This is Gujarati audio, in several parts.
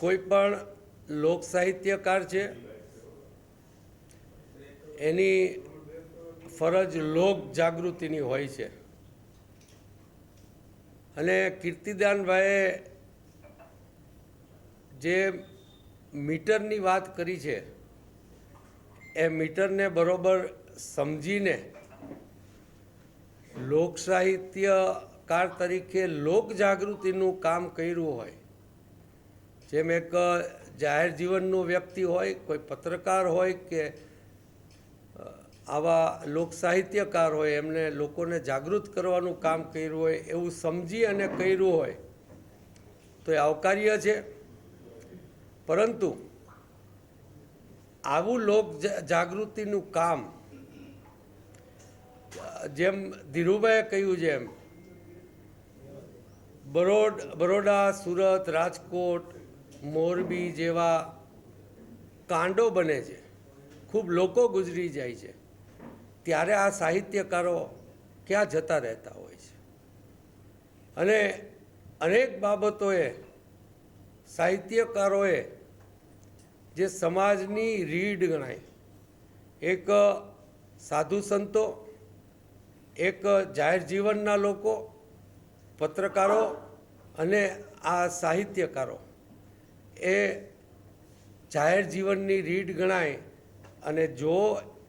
કોઈ પણ લોક સાહિત્યકાર છે, એની ફરજ લોક જાગૃતિની હોય છે. અને કીર્તિદાનભાઈએ જે મીટરની વાત કરી છે, એ મીટરને બરોબર સમજીને લોક સાહિત્યકાર તરીકે લોક જાગૃતિનું કામ કર્યું હોય જેમ એક જાહેર જીવનનો વ્યક્તિ હોય, કોઈ પત્રકાર હોય કે આવા લોક સાહિત્યકાર હોય, એમને લોકોને જાગૃત કરવાનું કામ કર્યું હોય, એવું સમજી અને કર્યું હોય, તો એ આવકાર્ય છે. પરંતુ, આવું લોક જાગૃતિનું કામ, જેમ ધીરુભાઈએ કહ્યું છે એમ બરોડ, બરોડા, સુરત, રાજકોટ મોરબી જેવા કાંડો બને છે, ખૂબ લોકો ગુજરી જાય છે, ત્યારે આ સાહિત્યકારો ક્યાં જતા રહેતા હોય છે? અને અનેક બાબતોએ સાહિત્યકારોએ જે સમાજની રીડ ગણાય, એક સાધુ સંતો, એક જાહેર જીવનના લોકો, પત્રકારો અને આ સાહિત્યકારો એ જાહેર જીવનની રીઢ ગણાય અને જો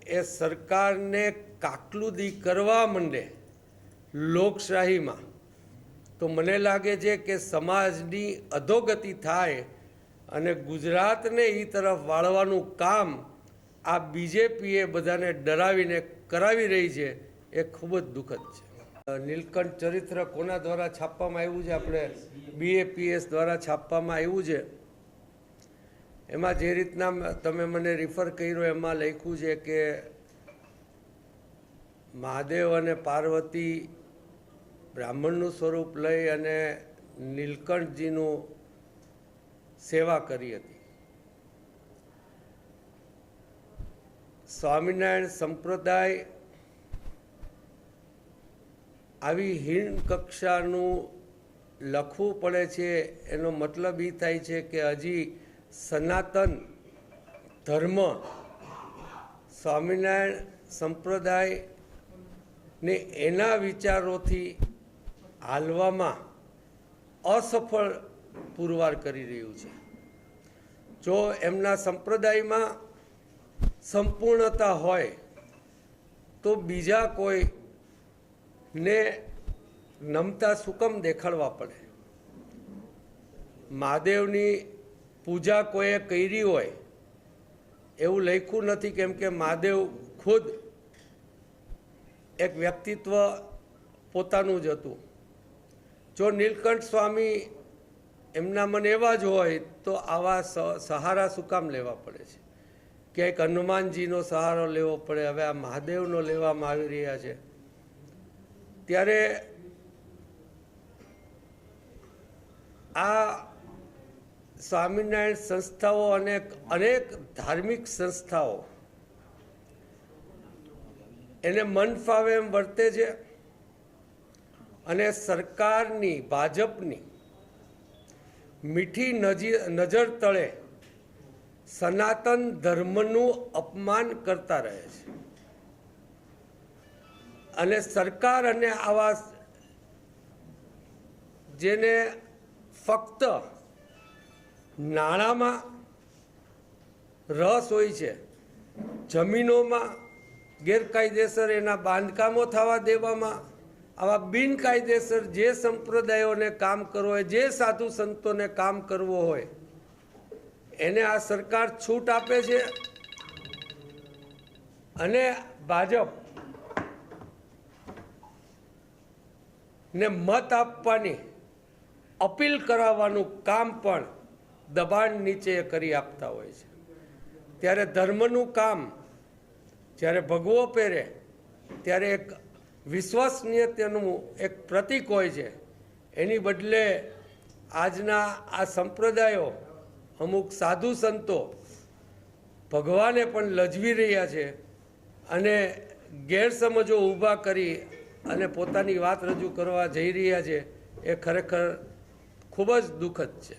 એ સરકારને કાકલુદી કરવા માંડે લોકશાહીમાં, તો મને લાગે છે કે સમાજની અધોગતિ થાય અને ગુજરાતને એ તરફ વાળવાનું કામ આ બીજેપીએ બધાને ડરાવીને કરાવી રહી છે, એ ખૂબ જ દુઃખદ છે. નીલકંઠ ચરિત્ર કોના દ્વારા છાપવામાં આવ્યું છે? આપણે બીએપીએસ દ્વારા છાપવામાં આવ્યું છે. એમાં જે રીતના તમે મને રિફર કર્યો, એમાં લખ્યું છે કે મહાદેવ અને પાર્વતી બ્રાહ્મણનું સ્વરૂપ લઈ અને નીલકંઠજીનું સેવા કરી હતી. સ્વામિનારાયણ સંપ્રદાય આવી હીન કક્ષાનું લખવું પડે છે, એનો મતલબ એ થાય છે કે હજી સનાતન ધર્મ સ્વામિનારાયણ સંપ્રદાય ને એના વિચારોથી હાલવામાં અસફળ પુરવાર કરી રહ્યું છે. જો એમના સંપ્રદાયમાં સંપૂર્ણતા હોય, તો બીજા કોઈ ને નમતા સુકમ દેખાડવા પડે. મહાદેવની પૂજા કોઈએ કરી હોય, એવું લખ્યું નથી કેમ કે મહાદેવ ખુદ એક વ્યક્તિત્વ પોતાનું જ હતું. જો નીલકંઠ સ્વામી એમના મન એવા જ હોય, તો આવા સહારા શું કામ લેવા પડે છે? ક્યાંક હનુમાનજીનો સહારો લેવો પડે, હવે આ મહાદેવનો લેવામાં આવી રહ્યા છે. ત્યારે આ સ્વામિનારાયણ સંસ્થાઓ અને અનેક ધાર્મિક સંસ્થાઓ. એને મન ફાવે એમ વર્તે છે. અને સરકારની, ભાજપની મીઠી નજી- નજર તળે સનાતન ધર્મનું અપમાન કરતા રહે છે. અને સરકાર અને આવા જેને ફક્ત નાણાંમાં રસ હોય છે. જમીનોમાં ગેરકાયદેસર એના બાંધકામો થવા દેવામાં, આવા બિનકાયદેસર જે સંપ્રદાયોને કામ કરવો હોય, જે સાધુ સંતોને કામ કરવો હોય, એને આ સરકાર છૂટ આપે છે. અને ભાજપ ને મત આપવાની, અપીલ કરાવવાનું કામ પણ દબાણ નીચે કરી આપતા હોય છે. ત્યારે ધર્મનું કામ જ્યારે ભગવો પહેરે, ત્યારે એક વિશ્વસનીયતાનું એક પ્રતીક હોય છે. એની બદલે આજના આ સંપ્રદાયો અમુક સાધુ સંતો ભગવાને પણ લજવી રહ્યા છે અને ગેરસમજો ઊભા કરી અને પોતાની વાત રજૂ કરવા જઈ રહ્યા છે, એ ખરેખર ખૂબ જ દુઃખદ છે.